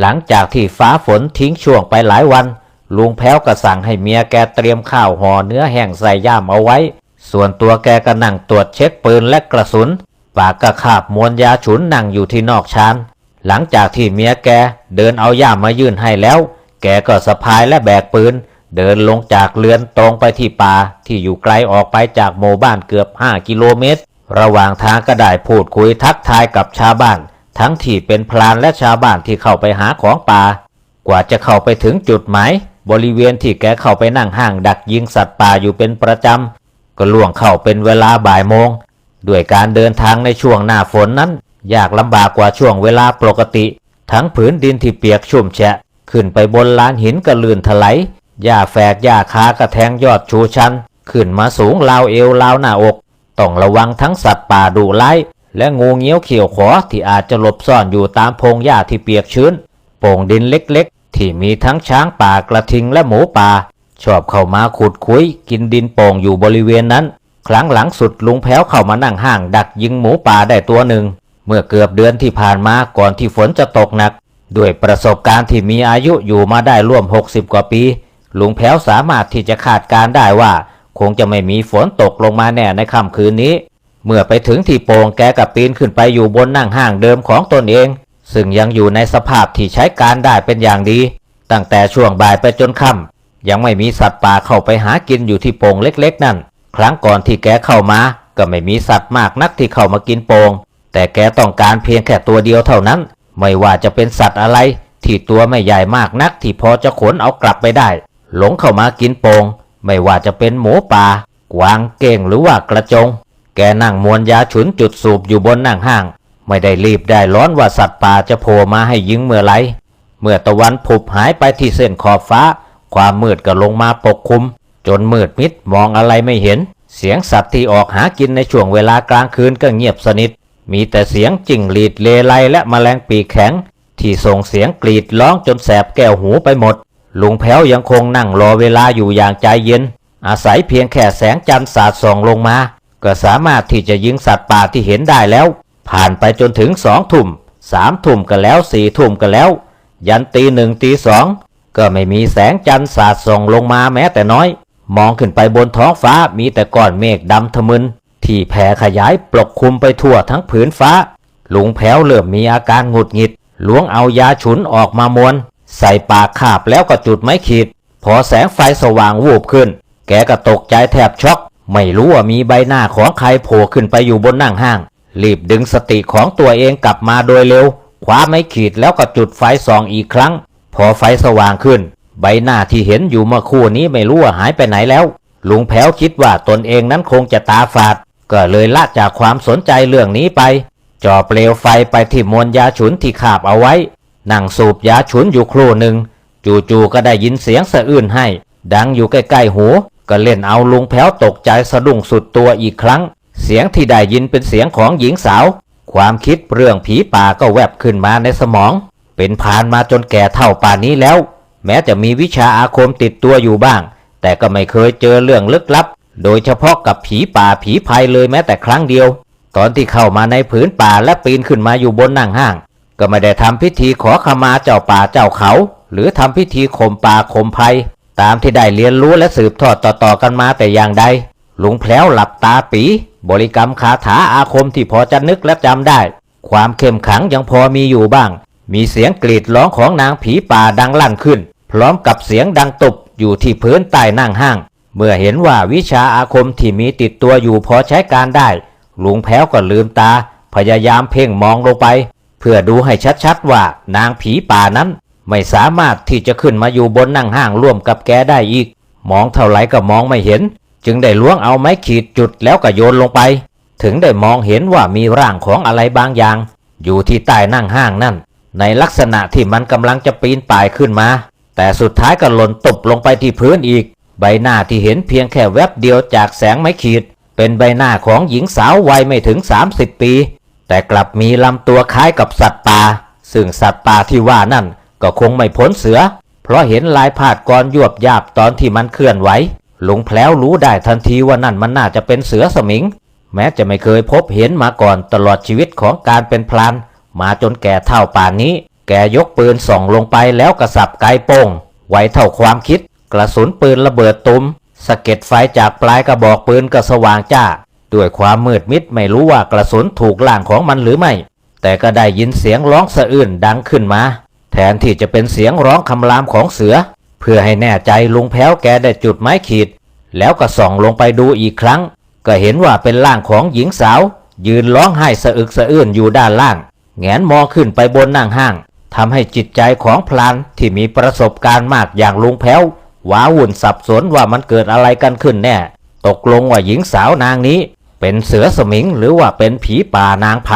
หลังจากที่ฟ้าฝนทิ้งช่วงไปหลายวัน ลุงแพ้วก็สั่งให้เมียแกเตรียมข้าวห่อเนื้อแห้งใส่ย่ามเอาไว้ ส่วนตัวแกก็นั่งตรวจเช็คปืนและกระสุน ปากก็คาบมวนยาฉุนนั่งอยู่ที่นอกชานหลังจากที่เมียแกเดินเอาย่ามมายื่นให้แล้ว แกก็สะพายและแบกปืน เดินลงจากเรือนตรงไปที่ป่าที่อยู่ไกลออกไปจากหมู่บ้านเกือบ 5 กิโลเมตร ระหว่างทางก็ได้พูดคุยทักทายกับชาวบ้าน ทั้งที่เป็นพลานและชาวบ้านที่เข้าไปหาของป่า กว่าจะเข้าไปถึงจุดหมาย บริเวณที่แกเข้าไปนั่งห้างดักยิงสัตว์ป่าอยู่เป็นประจำ ก็ล่วงเข้าเป็นเวลาบ่ายโมง ด้วยการเดินทางในช่วงหน้าฝนนั้น ยากลำบากกว่าช่วงเวลาปกติ ทั้งผืนดินที่เปียกชุ่มแฉะ ขึ้นไปบนลานหินก็ลื่นถลายหญ้าแฝกหญ้าคากระแทงยอดชูชัน ขึ้นมาสูงราวเอวราวหน้าอก ต้องระวังทั้งสัตว์ป่าดุร้าย และงูเงี้ยวเขียวขอที่อาจจะหลบซ่อนอยู่ตามพงหญ้าที่เปียกชื้น โป่งดินเล็กๆ ที่มีทั้งช้างป่ากระทิงและหมูป่า ชอบเข้ามาขุดคุย กินดินโป่งอยู่บริเวณนั้น ครั้งหลังสุดลุงแพ้วเข้ามานั่งห้างดักยิงหมูป่าได้ตัวหนึ่ง เมื่อเกือบเดือนที่ผ่านมาก่อนที่ฝนจะตกหนัก ด้วยประสบการณ์ที่มีอายุอยู่มาได้ร่วม 60 กว่าปี ลุงแพ้วสามารถที่จะคาดการได้ว่า คงจะไม่มีฝนตกลงมาแน่ในค่ำคืนนี้ เมื่อไปถึงที่โป่งแกกับปีนขึ้นไปอยู่บนนั่งห้างเดิมของตนเอง ซึ่งยังอยู่ในสภาพที่ใช้การได้เป็นอย่างดี ตั้งแต่ช่วงบ่ายไปจนค่ำยังไม่มีสัตว์ป่าเข้าไปหากินอยู่ที่โป่งเล็กๆ นั่น ครั้งก่อนที่แกเข้ามา ก็ไม่มีสัตว์มากนักที่เข้ามากินโป่งแต่แกต้องการเพียงแค่ตัวเดียวเท่านั้น ไม่ว่าจะเป็นสัตว์อะไร ที่ตัวไม่ใหญ่มากนักที่พอจะขนเอากลับไปได้ หลงเข้ามากินโป่งไม่ว่าจะเป็นหมูป่ากวางเก่งหรือว่ากระจง แกนั่งมวนยาฉุนจุดสูบอยู่บนนั่งห้าง ไม่ได้รีบได้ร้อนว่าสัตว์ป่าจะโผล่มาให้ยิงเมื่อไร เมื่อตะวันผุบหายไปที่เส้นขอบฟ้า ความมืดก็ลงมาปกคลุม จนมืดมิดมองอะไรไม่เห็น เสียงสัตว์ที่ออกหากินในช่วงเวลากลางคืนก็เงียบสนิท มีแต่เสียงจิ้งหรีดเลไลและแมลงปีกแข็ง ที่ส่งเสียงกรีดร้องจนแสบแก้วหูไปหมดลุงแพ้วยังคงนั่งรอเวลาอยู่อย่างใจเย็น อาศัยเพียงแค่แสงจันทร์สาดส่องลงมา ก็สามารถที่จะยิงสัตว์ป่าที่เห็นได้แล้ว ผ่านไปจนถึงสองทุ่มสามทุ่มกันแล้วสี่ทุ่มกันแล้ว ยันตีหนึ่งตีสองก็ไม่มีแสงจันทร์สาดส่องลงมาแม้แต่น้อย มองขึ้นไปบนท้องฟ้ามีแต่ก้อนเมฆดำทะมึน ที่แผ่ขยายปกคลุมไปทั่วทั้งผืนฟ้า ลุงแพ้วเริ่มมีอาการหงุดหงิดล้วงเอายาฉุนออกมามวน ใส่ปากคาบแล้วก็จุดไม้ขีด พอแสงไฟสว่างวูบขึ้น แกก็ตกใจแทบช็อก ไม่รู้ว่ามีใบหน้าของใครโผล่ขึ้นไปอยู่บนนั่งห้าง รีบดึงสติของตัวเองกลับมาโดยเร็วคว้าไม้ขีดแล้วก็จุดไฟส่องอีกครั้ง พอไฟสว่างขึ้น ใบหน้าที่เห็นอยู่เมื่อครู่นี้ไม่รู้ว่าหายไปไหนแล้ว ลุงแพ้วคิดว่าตนเองนั้นคงจะตาฝาด ก็เลยละจากความสนใจเรื่องนี้ไปจ่อเปลวไฟไปที่มวลยาฉุนที่ขาบเอาไว้ นั่งสูบยาฉุนอยู่ครู่หนึ่ง จู่ๆก็ได้ยินเสียงสะอื้นให้ ดังอยู่ใกล้ๆหู ก็เล่นเอาลุงแพ้วตกใจสะดุ้งสุดตัวอีกครั้ง เสียงที่ได้ยินเป็นเสียงของหญิงสาว ความคิดเรื่องผีป่าก็แวบขึ้นมาในสมอง เป็นผ่านมาจนแก่เท่าป่านนี้แล้ว แม้จะมีวิชาอาคมติดตัวอยู่บ้าง แต่ก็ไม่เคยเจอเรื่องลึกลับ โดยเฉพาะกับผีป่าผีภัยเลยแม้แต่ครั้งเดียว ตอนที่เข้ามาในผืนป่าและปีนขึ้นมาอยู่บนนั่งห้าง ก็ไม่ได้ทำพิธีขอขมาเจ้าป่าเจ้าเขา หรือทำพิธีข่มป่าข่มภัย ตามที่ได้เรียนรู้และสืบทอดต่อๆกันมาแต่อย่างใดลุงแผลวหลับตาปี บริกรรมคาถาอาคมที่พอจะนึกและจำได้ ความเข้มขังยังพอมีอยู่บ้าง มีเสียงกรีดร้องของนางผีป่าดังลั่นขึ้น พร้อมกับเสียงดังตุบอยู่ที่พื้นใต้นั่งห้าง เมื่อเห็นว่าวิชาอาคมที่มีติดตัวอยู่พอใช้การได้ลุงแพ้วก็ลืมตา พยายามเพ่งมองลงไป เพื่อดูให้ชัดๆว่านางผีป่านั้น ไม่สามารถที่จะขึ้นมาอยู่บนนั่งห้างร่วมกับแกได้อีก มองเท่าไหร่ก็มองไม่เห็น จึงได้ล้วงเอาไม้ขีดจุดแล้วก็โยนลงไป ถึงได้มองเห็นว่ามีร่างของอะไรบางอย่าง อยู่ที่ใต้นั่งห้างนั่น ในลักษณะที่มันกำลังจะปีนป่ายขึ้นมา แต่สุดท้ายก็หล่นตกลงไปที่พื้นอีก ใบหน้าที่เห็นเพียงแค่แวบเดียวจากแสงไม้ขีด เป็นใบหน้าของหญิงสาววัยไม่ถึง 30 ปี แต่กลับมีลำตัวคล้ายกับสัตว์ป่าซึ่งสัตว์ป่าที่ว่านั่น ก็คงไม่พ้นเสือ เพราะเห็นลายพาดกรยวบยาบตอนที่มันเคลื่อนไหวลุงแพล้วรู้ได้ทันทีว่านั่นมันน่าจะเป็นเสือสมิง แม้จะไม่เคยพบเห็นมาก่อนตลอดชีวิตของการเป็นพลานมาจนแก่เท่าป่านนี้ แกยกปืนส่องลงไปแล้วกระสับไกโป้งไวเท่าความคิด กระสุนปืนระเบิดตุมสะเก็ดไฟจากปลายกระบอกปืนก็สว่างจ้า ด้วยความมืดมิดไม่รู้ว่ากระสุนถูกล่างของมันหรือไม่ แต่ก็ได้ยินเสียงร้องสะอื้นดังขึ้นมา แทนที่จะเป็นเสียงร้องคำรามของเสือ เพื่อให้แน่ใจลุงแพ้วแกได้จุดไม้ขีด แล้วก็ส่องลงไปดูอีกครั้ง ก็เห็นว่าเป็นร่างของหญิงสาว ยืนร้องไห้สะอึกสะอื้นอยู่ด้านล่าง แงนมองขึ้นไปบนนั่งห้างทำให้จิตใจของพลานที่มีประสบการณ์มากอย่างลุงแพ้วว้าวุ่นสับสนว่ามันเกิดอะไรกันขึ้นแน่ ตกลงว่าหญิงสาวนางนี้ เป็นเสือสมิงหรือว่าเป็นผีป่านางไพ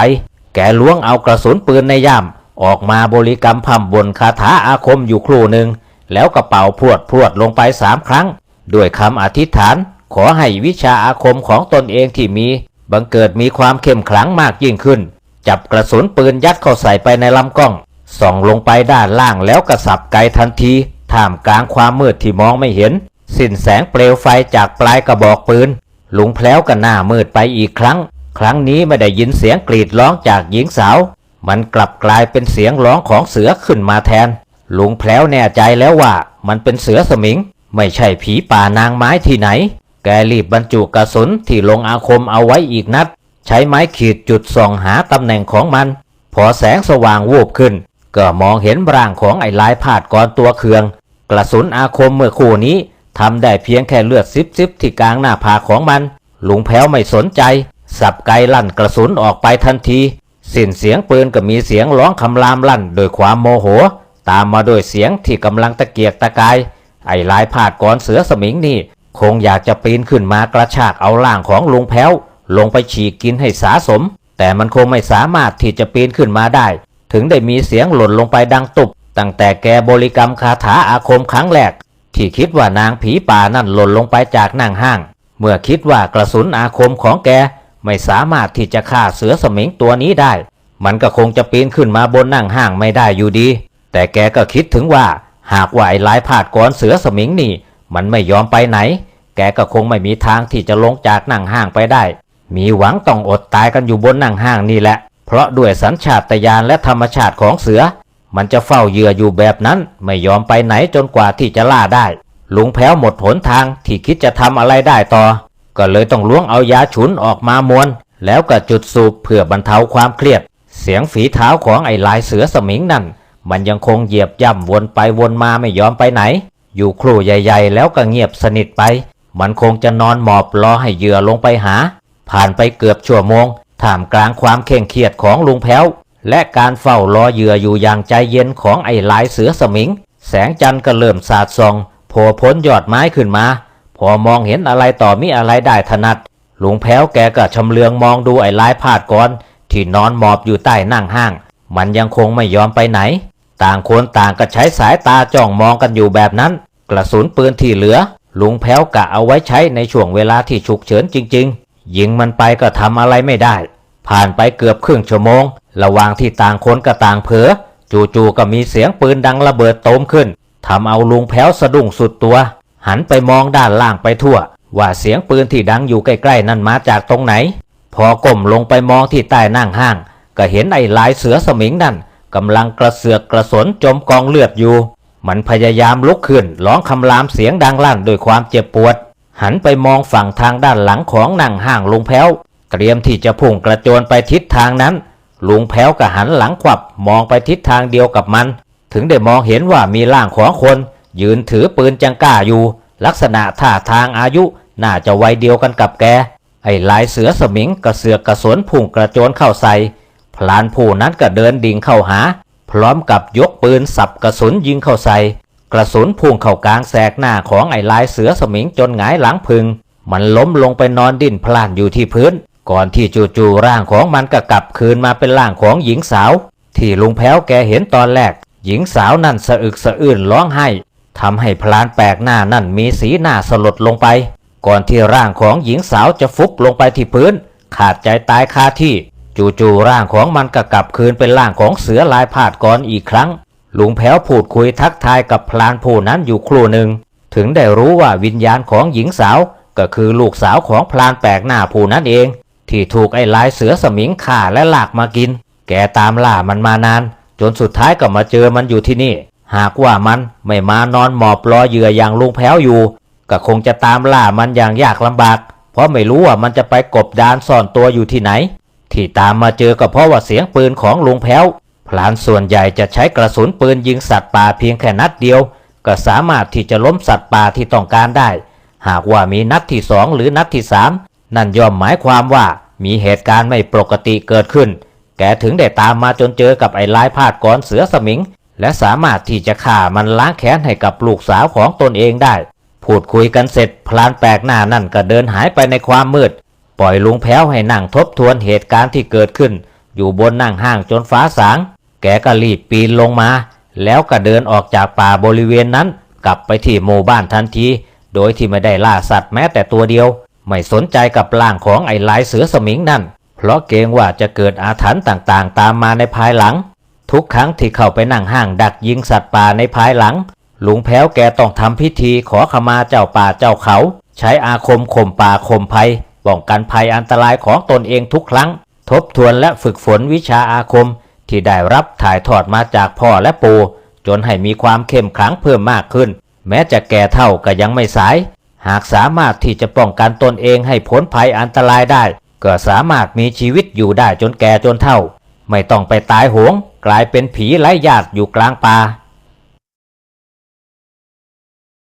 แกล้วงเอากระสุนปืนในย่าม ออกมาบริกรรมพำบนคาถาอาคมอยู่ครู่หนึ่ง แล้วกระเป๋าพรวดพรวดลงไปสามครั้ง ด้วยคำอธิษฐาน ขอให้วิชาอาคมของตนเองที่มี บังเกิดมีความเข้มขลังมากยิ่งขึ้น จับกระสุนปืนยัดเข้าใส่ไปในลำกล้อง ส่องลงไปด้านล่างแล้วกระสับไกลทันทีท่ามกลางความมืดที่มองไม่เห็น สิ้นแสงเปลวไฟจากปลายกระบอกปืนลุงแพล้วก็หน้ามืดไปอีกครั้ง ครั้งนี้ไม่ได้ยินเสียงกรีดร้องจากหญิงสาว มันกลับกลายเป็นเสียงร้องของเสือขึ้นมาแทน ลุงแพลวแน่ใจแล้วว่ามันเป็นเสือสมิง ไม่ใช่ผีป่านางไม้ที่ไหน แกรีบบรรจุกระสุนที่ลงอาคมเอาไว้อีกนัด ใช้ไม้ขีดจุดส่องหาตำแหน่งของมัน พอแสงสว่างวูบขึ้น ก็มองเห็นร่างของไอ้ลายผาดก่อนตัวเคือง กระสุนอาคมเมื่อคู่นี้ทำได้เพียงแค่เลือดซิบซิบที่กลางหน้าผากของมัน ลุงแพ้วไม่สนใจ สับไกลั่นกระสุนออกไปทันที สิ้นเสียงปืนก็มีเสียงร้องคำรามลั่นโดยความโมโห ตามมาด้วยเสียงที่กำลังตะเกียกตะกาย ไอ้ลายผาดก่อนเสือสมิงนี่ คงอยากจะปีนขึ้นมากระชากเอาล่างของลุงแพ้ว ลงไปฉีกกินให้สาสม แต่มันคงไม่สามารถที่จะปีนขึ้นมาได้ ถึงได้มีเสียงหล่นลงไปดังตุบตั้งแต่แกบริกรรมคาถาอาคมครั้งแรก ที่คิดว่านางผีป่านั่นหล่นลงไปจากนั่งห้าง เมื่อคิดว่ากระสุนอาคมของแก ไม่สามารถที่จะฆ่าเสือสมิงตัวนี้ได้ มันก็คงจะปีนขึ้นมาบนนั่งห้างไม่ได้อยู่ดี แต่แกก็คิดถึงว่า หากว่าไอ้ลายผาดก้อนเสือสมิงนี่ มันไม่ยอมไปไหน แกก็คงไม่มีทางที่จะลงจากนั่งห้างไปได้ มีหวังต้องอดตายกันอยู่บนนั่งห้างนี่แหละ เพราะด้วยสัญชาตญาณและธรรมชาติของเสือ มันจะเฝ้าเหยื่ออยู่แบบนั้น ไม่ยอมไปไหนจนกว่าที่จะล่าได้ลุงแพ้วหมดหนทางที่คิดจะทำอะไรได้ต่อ ก็เลยต้องล้วงเอายาฉุนออกมามวน แล้วก็จุดสูบเพื่อบรรเทาความเครียด เสียงฝีเท้าของไอ้ลายเสือสมิงนั่น มันยังคงเหยียบย่ำวนไปวนมาไม่ยอมไปไหน อยู่ครู่ใหญ่ ๆ แล้วก็เงียบสนิทไป มันคงจะนอนหมอบรอให้เหยื่อลงไปหา ผ่านไปเกือบชั่วโมงท่ามกลางความเคร่งเครียดของลุงแพ้ว และการเฝ้ารอเหยื่ออยู่อย่างใจเย็นของไอ้ลายเสือสมิง แสงจันทร์ก็เริ่มสาดส่องโผล่พ้นยอดไม้ขึ้นมา พอมองเห็นอะไรต่อมีอะไรได้ถนัดลุงแพ้วแกก็ชำเลืองมองดูไอ้ลายพาดก่อน ที่นอนหมอบอยู่ใต้นั่งห้าง มันยังคงไม่ยอมไปไหน ต่างคนต่างก็ใช้สายตาจ้องมองกันอยู่แบบนั้น กระสุนปืนที่เหลือ ลุงแพ้วกะเอาไว้ใช้ในช่วงเวลาที่ฉุกเฉินจริง ๆ ยิงมันไปก็ทำอะไรไม่ได้ ผ่านไปเกือบครึ่งชั่วโมง ระหว่างที่ต่างคนก็ต่างเผลอจู่ๆก็มีเสียงปืนดังระเบิดโตมขึ้นทำเอาลุงแพ้วสะดุ้งสุดตัว หันไปมองด้านล่างไปทั่ว ว่าเสียงปืนที่ดังอยู่ใกล้ๆนั่นมาจากตรงไหน พอก้มลงไปมองที่ใต้นั่งห้าง ก็เห็นไอ้ลายเสือสมิงนั่นกำลังกระเสือกกระสนจมกองเลือดอยู่ มันพยายามลุกขึ้นร้องคำรามเสียงดังลั่นด้วยความเจ็บปวด หันไปมองฝั่งทางด้านหลังของนั่งห้างลุงแพ้ว เตรียมที่จะพุ่งกระโจนไปทิศทางนั้น ลุงแพ้วก็หันหลังขวับมองไปทิศทางเดียวกับมัน ถึงได้มองเห็นว่ามีร่างของคน ยืนถือปืนจังก้าอยู่ ลักษณะท่าทางอายุน่าจะวัยเดียวกันกับแก ไอ้ลายเสือสมิงกระเสือกกระสนพุ่งกระโจนเข้าใส่ พลานผู้นั้นก็เดินดิ่งเข้าหา พร้อมกับยกปืนสับกระสุนยิงเข้าใส่ กระสุนพุ่งเข้ากลางแสกหน้าของไอ้ลายเสือสมิงจนหงายหลังพึง มันล้มลงไปนอนดิ้นพลานอยู่ที่พื้น ก่อนที่จู่ๆร่างของมันก็กลับคืนมาเป็นร่างของหญิงสาว ที่ลุงแพ้วแกเห็นตอนแรก หญิงสาวนั่นสะอึกสะอื้นร้องไห้ ทำให้พลานแปลกหน้านั่นมีสีหน้าสลดลงไป ก่อนที่ร่างของหญิงสาวจะฟุบลงไปที่พื้น ขาดใจตายคาที่ จู่ๆร่างของมันก็กลับคืนเป็นร่างของเสือลายผาดก่อนอีกครั้ง ลุงแพ้วพูดคุยทักทายกับพลานผู้นั้นอยู่ครู่หนึ่ง ถึงได้รู้ว่าวิญญาณของหญิงสาวก็คือลูกสาวของพลานแปลกหน้าผู้นั้นเอง ที่ถูกไอ้ลายเสือสมิงฆ่าและลากมากิน แกตามล่ามันมานาน จนสุดท้ายก็มาเจอมันอยู่ที่นี่ หากว่ามันไม่มานอนหมอบรอเหยื่ออย่างลุงแพ้วอยู่ ก็คงจะตามล่ามันอย่างยากลำบาก เพราะไม่รู้ว่ามันจะไปกบดานซ่อนตัวอยู่ที่ไหน ที่ตามมาเจอก็เพราะว่าเสียงปืนของลุงแพ้วพลานส่วนใหญ่จะใช้กระสุนปืนยิงสัตว์ป่าเพียงแค่นัดเดียว ก็สามารถที่จะล้มสัตว์ป่าที่ต้องการได้ หากว่ามีนัดที่สองหรือนัดที่สามนั่นย่อมหมายความว่ามีเหตุการณ์ไม่ปกติเกิดขึ้น แกถึงได้ตามมาจนเจอกับไอ้ลายพาดกรเสือสมิง และสามารถที่จะฆ่ามันล้างแค้นให้กับลูกสาวของตนเองได้ พูดคุยกันเสร็จพลานแปลกหน้านั่นก็เดินหายไปในความมืด ปล่อยลุงแพ้วให้นั่งทบทวนเหตุการณ์ที่เกิดขึ้น อยู่บนนั่งห้างจนฟ้าสาง แกก็รีบปีนลงมา แล้วก็เดินออกจากป่าบริเวณนั้น กลับไปที่หมู่บ้านทันที โดยที่ไม่ได้ล่าสัตว์แม้แต่ตัวเดียว ไม่สนใจกับร่างของไอ้ลายเสือสมิงนั่น เพราะเกรงว่าจะเกิดอาถรรพ์ต่างๆ ตามมาในภายหลัง ทุกครั้งที่เข้าไปนั่งห้างดักยิงสัตว์ป่าในภายหลังลุงแพ้วแกต้องทำพิธีขอขมาเจ้าป่าเจ้าเขา ใช้อาคมข่มป่าข่มภัยป้องกันภัยอันตรายของตนเองทุกครั้ง ทบทวนและฝึกฝนวิชาอาคมที่ได้รับถ่ายทอดมาจากพ่อและปู่จนให้มีความเข้มขลังเพิ่มมากขึ้น แม้จะแก่เท่าก็ยังไม่สาย หากสามารถที่จะป้องกันตนเองให้พ้นภัยอันตรายได้ ก็สามารถมีชีวิตอยู่ได้จนแก่จนเท่า ไม่ต้องไปตายโหง กลายเป็นผีไร้ญาติอยู่กลางป่า